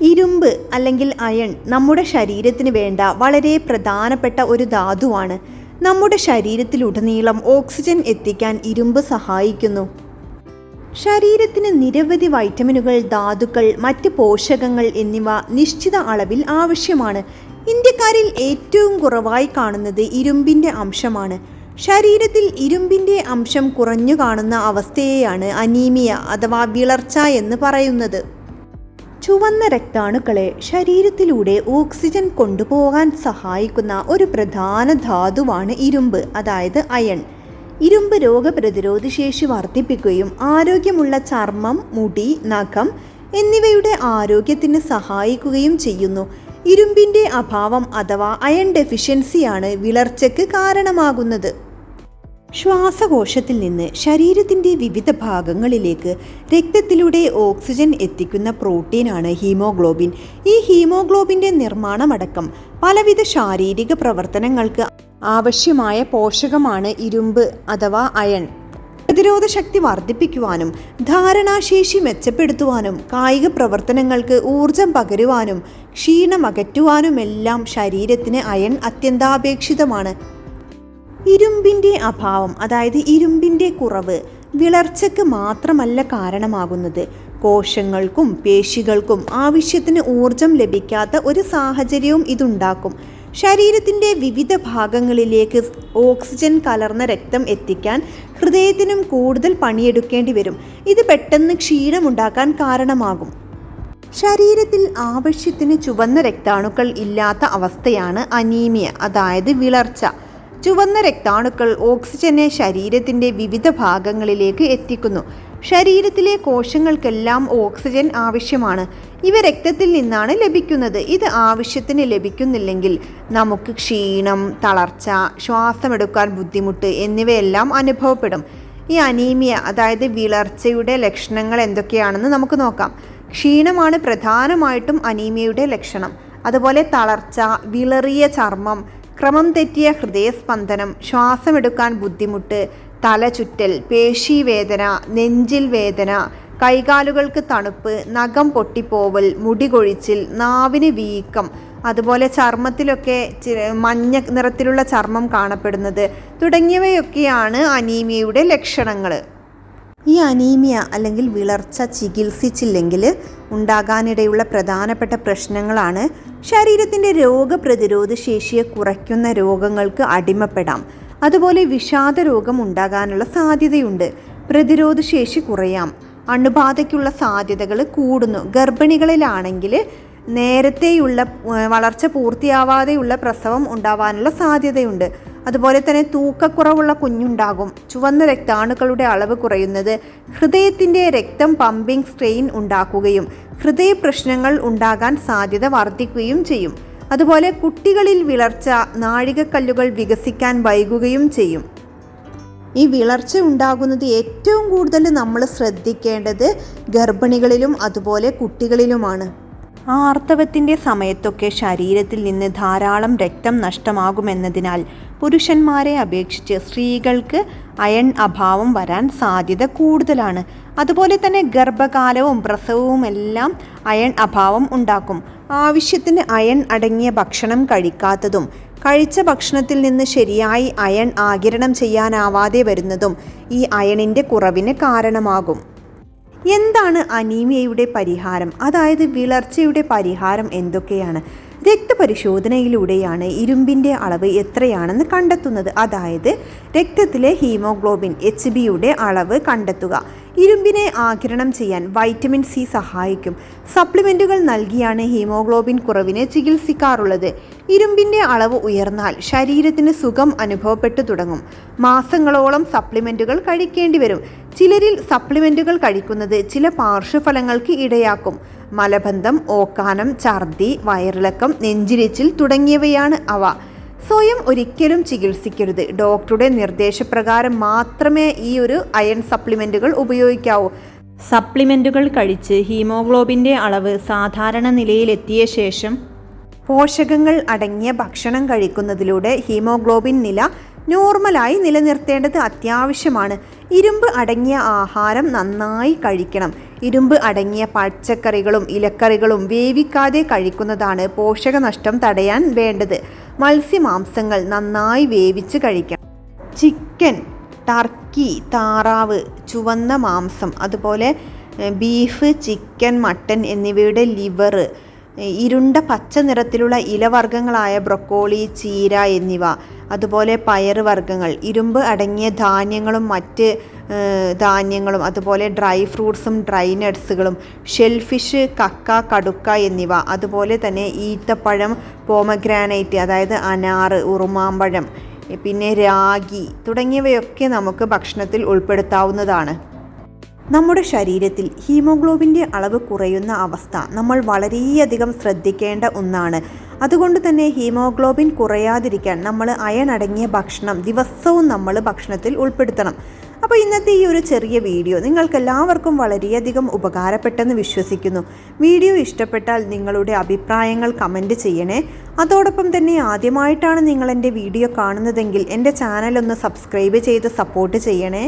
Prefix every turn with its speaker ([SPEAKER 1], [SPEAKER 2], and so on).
[SPEAKER 1] ഇരുമ്പ് അല്ലെങ്കിൽ അയൺ നമ്മുടെ ശരീരത്തിന് വേണ്ട വളരെ പ്രധാനപ്പെട്ട ഒരു ധാതുവാണ്. നമ്മുടെ ശരീരത്തിലുടനീളം ഓക്സിജൻ എത്തിക്കാൻ ഇരുമ്പ് സഹായിക്കുന്നു. ശരീരത്തിന് നിരവധി വൈറ്റമിനുകൾ ധാതുക്കൾ മറ്റ് പോഷകങ്ങൾ എന്നിവ നിശ്ചിത അളവിൽ ആവശ്യമാണ്. ഇന്ത്യക്കാരിൽ ഏറ്റവും കുറവായി കാണുന്നത് ഇരുമ്പിന്റെ അംശമാണ്. ശരീരത്തിൽ ഇരുമ്പിന്റെ അംശം കുറഞ്ഞു കാണുന്ന അവസ്ഥയെയാണ് അനീമിയ അഥവാ വിളർച്ച എന്ന് പറയുന്നത്. ചുവന്ന രക്താണുക്കളെ ശരീരത്തിലൂടെ ഓക്സിജൻ കൊണ്ടുപോകാൻ സഹായിക്കുന്ന ഒരു പ്രധാന ധാതുവാണ് ഇരുമ്പ് അതായത് അയൺ. ഇരുമ്പ് രോഗപ്രതിരോധ ശേഷി വർദ്ധിപ്പിക്കുകയും ആരോഗ്യമുള്ള ചർമ്മം മുടി നഖം എന്നിവയുടെ ആരോഗ്യത്തിന് സഹായിക്കുകയും ചെയ്യുന്നു. ഇരുമ്പിന്റെ അഭാവം അഥവാ അയൺ ഡെഫിഷ്യൻസിയാണ് വിളർച്ചയ്ക്ക് കാരണമാകുന്നത്. ശ്വാസകോശത്തിൽ നിന്ന് ശരീരത്തിന്റെ വിവിധ ഭാഗങ്ങളിലേക്ക് രക്തത്തിലൂടെ ഓക്സിജൻ എത്തിക്കുന്ന പ്രോട്ടീനാണ് ഹീമോഗ്ലോബിൻ. ഈ ഹീമോഗ്ലോബിന്റെ നിർമ്മാണമടക്കം പലവിധ ശാരീരിക പ്രവർത്തനങ്ങൾക്ക് ആവശ്യമായ പോഷകമാണ് ഇരുമ്പ് അഥവാ അയൺ. പ്രതിരോധ ശക്തി വർദ്ധിപ്പിക്കുവാനും ധാരണാശേഷി മെച്ചപ്പെടുത്തുവാനും കായിക പ്രവർത്തനങ്ങൾക്ക് ഊർജം പകരുവാനും ക്ഷീണം അകറ്റുവാനുമെല്ലാം ശരീരത്തിന് അയൺ അത്യന്താപേക്ഷിതമാണ്. ഇരുമ്പിന്റെ അഭാവം അതായത് ഇരുമ്പിന്റെ കുറവ് വിളർച്ചയ്ക്ക് മാത്രമല്ല കാരണമാകുന്നത്. കോശങ്ങൾക്കും പേശികൾക്കും ആവശ്യത്തിന് ഊർജം ലഭിക്കാത്ത ഒരു സാഹചര്യവും ഇതുണ്ടാക്കും. ശരീരത്തിന്റെ വിവിധ ഭാഗങ്ങളിലേക്ക് ഓക്സിജൻ കലർന്ന രക്തം എത്തിക്കാൻ ഹൃദയത്തിനും കൂടുതൽ പണിയെടുക്കേണ്ടി വരും. ഇത് പെട്ടെന്ന് ക്ഷീണമുണ്ടാക്കാൻ കാരണമാകും. ശരീരത്തിൽ ആവശ്യത്തിന് ചുവന്ന രക്താണുക്കൾ ഇല്ലാത്ത അവസ്ഥയാണ് അനീമിയ അതായത് വിളർച്ച. ചുവന്ന രക്താണുക്കൾ ഓക്സിജനെ ശരീരത്തിന്റെ വിവിധ ഭാഗങ്ങളിലേക്ക് എത്തിക്കുന്നു. ശരീരത്തിലെ കോശങ്ങൾക്കെല്ലാം ഓക്സിജൻ ആവശ്യമാണ്. ഇവ രക്തത്തിൽ നിന്നാണ് ലഭിക്കുന്നത്. ഇത് ആവശ്യത്തിന് ലഭിക്കുന്നില്ലെങ്കിൽ നമുക്ക് ക്ഷീണം തളർച്ച ശ്വാസമെടുക്കാൻ ബുദ്ധിമുട്ട് എന്നിവയെല്ലാം അനുഭവപ്പെടും. ഈ അനീമിയ അതായത് വിളർച്ചയുടെ ലക്ഷണങ്ങൾ എന്തൊക്കെയാണെന്ന് നമുക്ക് നോക്കാം. ക്ഷീണമാണ് പ്രധാനമായിട്ടും അനീമിയയുടെ ലക്ഷണം. അതുപോലെ തളർച്ച വിളറിയ ചർമ്മം ക്രമം തെറ്റിയ ഹൃദയസ്പന്ദനം ശ്വാസമെടുക്കാൻ ബുദ്ധിമുട്ട് തലചുറ്റൽ പേശീവേദന നെഞ്ചിൽ വേദന കൈകാലുകൾക്ക് തണുപ്പ് നഖം പൊട്ടിപ്പോവൽ മുടി കൊഴിച്ചിൽ നാവിന് വീക്കം അതുപോലെ ചർമ്മത്തിലൊക്കെ മഞ്ഞ നിറത്തിലുള്ള ചർമ്മം കാണപ്പെടുന്നത് തുടങ്ങിയവയൊക്കെയാണ് അനീമിയയുടെ ലക്ഷണങ്ങൾ ഈ അനീമിയ അല്ലെങ്കിൽ വിളർച്ച ചികിത്സിച്ചില്ലെങ്കിൽ ഉണ്ടാകാനിടയുള്ള പ്രധാനപ്പെട്ട പ്രശ്നങ്ങളാണ് ശരീരത്തിന്റെ രോഗപ്രതിരോധ ശേഷിയെ കുറയ്ക്കുന്ന രോഗങ്ങൾക്ക് അടിമപ്പെടാം. അതുപോലെ വിഷാദ രോഗം ഉണ്ടാകാനുള്ള സാധ്യതയുണ്ട്. പ്രതിരോധ ശേഷി കുറയാം. അണുബാധയ്ക്കുള്ള സാധ്യതകൾ കൂടുന്നു. ഗർഭിണികളിലാണെങ്കിൽ നേരത്തെയുള്ള വളർച്ച പൂർത്തിയാവാതെയുള്ള പ്രസവം ഉണ്ടാവാനുള്ള സാധ്യതയുണ്ട്. അതുപോലെ തന്നെ തൂക്കക്കുറവുള്ള കുഞ്ഞുണ്ടാകും. ചുവന്ന രക്താണുക്കളുടെ അളവ് കുറയുന്നത് ഹൃദയത്തിന്റെ രക്തം പമ്പിംഗ് സ്ട്രെയിൻ ഉണ്ടാക്കുകയും ഹൃദയ പ്രശ്നങ്ങൾ ഉണ്ടാകാൻ സാധ്യത വർദ്ധിക്കുകയും ചെയ്യും. അതുപോലെ കുട്ടികളിൽ വിളർച്ച നാഴികക്കല്ലുകൾ വികസിക്കാൻ വൈകുകയും ചെയ്യും. ഈ വിളർച്ച ഉണ്ടാകുന്നത് ഏറ്റവും കൂടുതൽ നമ്മൾ ശ്രദ്ധിക്കേണ്ടത് ഗർഭിണികളിലും അതുപോലെ കുട്ടികളിലുമാണ്. ആർത്തവത്തിന്റെ സമയത്തൊക്കെ ശരീരത്തിൽ നിന്ന് ധാരാളം രക്തം നഷ്ടമാകുമെന്നതിനാൽ പുരുഷന്മാരെ അപേക്ഷിച്ച് സ്ത്രീകൾക്ക് അയൺ അഭാവം വരാൻ സാധ്യത കൂടുതലാണ്. അതുപോലെ തന്നെ ഗർഭകാലവും പ്രസവവും എല്ലാം അയൺ അഭാവം ഉണ്ടാക്കും. ആവശ്യത്തിന് അയൺ അടങ്ങിയ ഭക്ഷണം കഴിക്കാത്തതും കഴിച്ച ഭക്ഷണത്തിൽ നിന്ന് ശരിയായി അയൺ ആകിരണം ചെയ്യാനാവാതെ വരുന്നതും ഈ അയണിന്റെ കുറവിന് കാരണമാകും. എന്താണ് അനീമിയയുടെ പരിഹാരം? അതായത് വിളർച്ചയുടെ പരിഹാരം എന്തൊക്കെയാണ്? രക്തപരിശോധനയിലൂടെയാണ് ഇരുമ്പിന്റെ അളവ് എത്രയാണെന്ന് കണ്ടെത്തുന്നത്. അതായത് രക്തത്തിലെ ഹീമോഗ്ലോബിൻ എച്ച് ബിയുടെ അളവ് കണ്ടെത്തുക. ഇരുമ്പിനെ ആകിരണം ചെയ്യാൻ വൈറ്റമിൻ സി സഹായിക്കും. സപ്ലിമെന്റുകൾ നൽകിയാണ് ഹീമോഗ്ലോബിൻ കുറവിനെ ചികിത്സിക്കാറുള്ളത്. ഇരുമ്പിന്റെ അളവ് ഉയർന്നാൽ ശരീരത്തിന് സുഖം അനുഭവപ്പെട്ടു തുടങ്ങും. മാസങ്ങളോളം സപ്ലിമെന്റുകൾ കഴിക്കേണ്ടി വരും ചിലരിൽ സപ്ലിമെന്റുകൾ കഴിക്കുന്നത് ചില പാർശ്വഫലങ്ങൾക്ക് ഇടയാക്കും. മലബന്ധം ഓക്കാനം ഛർദി വയറിളക്കം നെഞ്ചിരിച്ചിൽ തുടങ്ങിയവയാണ് അവ. സ്വയം ഒരിക്കലും ചികിത്സിക്കരുത്. ഡോക്ടറുടെ നിർദ്ദേശപ്രകാരം മാത്രമേ ഈ ഒരു അയൺ സപ്ലിമെന്റുകൾ ഉപയോഗിക്കാവൂ. സപ്ലിമെന്റുകൾ കഴിച്ച് ഹീമോഗ്ലോബിന്റെ അളവ് സാധാരണ നിലയിലെത്തിയ ശേഷം പോഷകങ്ങൾ അടങ്ങിയ ഭക്ഷണം കഴിക്കുന്നതിലൂടെ ഹീമോഗ്ലോബിൻ നില നോർമലായി നിലനിർത്തേണ്ടത് അത്യാവശ്യമാണ്. ഇരുമ്പ് അടങ്ങിയ ആഹാരം നന്നായി കഴിക്കണം. ഇരുമ്പ് അടങ്ങിയ പച്ചക്കറികളും ഇലക്കറികളും വേവിക്കാതെ കഴിക്കുന്നതാണ് പോഷകനഷ്ടം തടയാൻ വേണ്ടത്. മത്സ്യമാംസങ്ങൾ നന്നായി വേവിച്ച് കഴിക്കണം. ചിക്കൻ ടർക്കി താറാവ് ചുവന്ന മാംസം അതുപോലെ ബീഫ് ചിക്കൻ മട്ടൻ എന്നിവയുടെ ലിവർ ഇരുണ്ട പച്ച നിറത്തിലുള്ള ഇലവർഗങ്ങളായ ബ്രൊക്കോളി ചീര എന്നിവ അതുപോലെ പയർ വർഗങ്ങൾ ഇരുമ്പ് അടങ്ങിയ ധാന്യങ്ങളും മറ്റ് ധാന്യങ്ങളും അതുപോലെ ഡ്രൈ ഫ്രൂട്ട്സും ഡ്രൈ നട്ട്സുകളും ഷെൽഫിഷ് കക്ക കടുക്ക എന്നിവ അതുപോലെ തന്നെ ഈത്തപ്പഴം പോമഗ്രാനൈറ്റ് അതായത് അനാറ് ഉറുമാമ്പഴം പിന്നെ രാഗി തുടങ്ങിയവയൊക്കെ നമുക്ക് ഭക്ഷണത്തിൽ ഉൾപ്പെടുത്താവുന്നതാണ്. നമ്മുടെ ശരീരത്തിൽ ഹീമോഗ്ലോബിന്റെ അളവ് കുറയുന്ന അവസ്ഥ നമ്മൾ വളരെയധികം ശ്രദ്ധിക്കേണ്ട ഒന്നാണ്. അതുകൊണ്ട് തന്നെ ഹീമോഗ്ലോബിൻ കുറയാതിരിക്കാൻ നമ്മൾ അയൺ അടങ്ങിയ ഭക്ഷണം ദിവസവും നമ്മൾ ഭക്ഷണത്തിൽ ഉൾപ്പെടുത്തണം. അപ്പോൾ ഇന്നത്തെ ഈ ഒരു ചെറിയ വീഡിയോ നിങ്ങൾക്ക് എല്ലാവർക്കും വളരെയധികം ഉപകാരപ്പെട്ടെന്ന് വിശ്വസിക്കുന്നു. വീഡിയോ ഇഷ്ടപ്പെട്ടാൽ നിങ്ങളുടെ അഭിപ്രായങ്ങൾ കമന്റ് ചെയ്യണേ. അതോടൊപ്പം തന്നെ ആദ്യമായിട്ടാണ് നിങ്ങൾ എന്റെ വീഡിയോ കാണുന്നതെങ്കിൽ എന്റെ ചാനൽ ഒന്ന് സബ്സ്ക്രൈബ് ചെയ്ത് സപ്പോർട്ട് ചെയ്യണേ.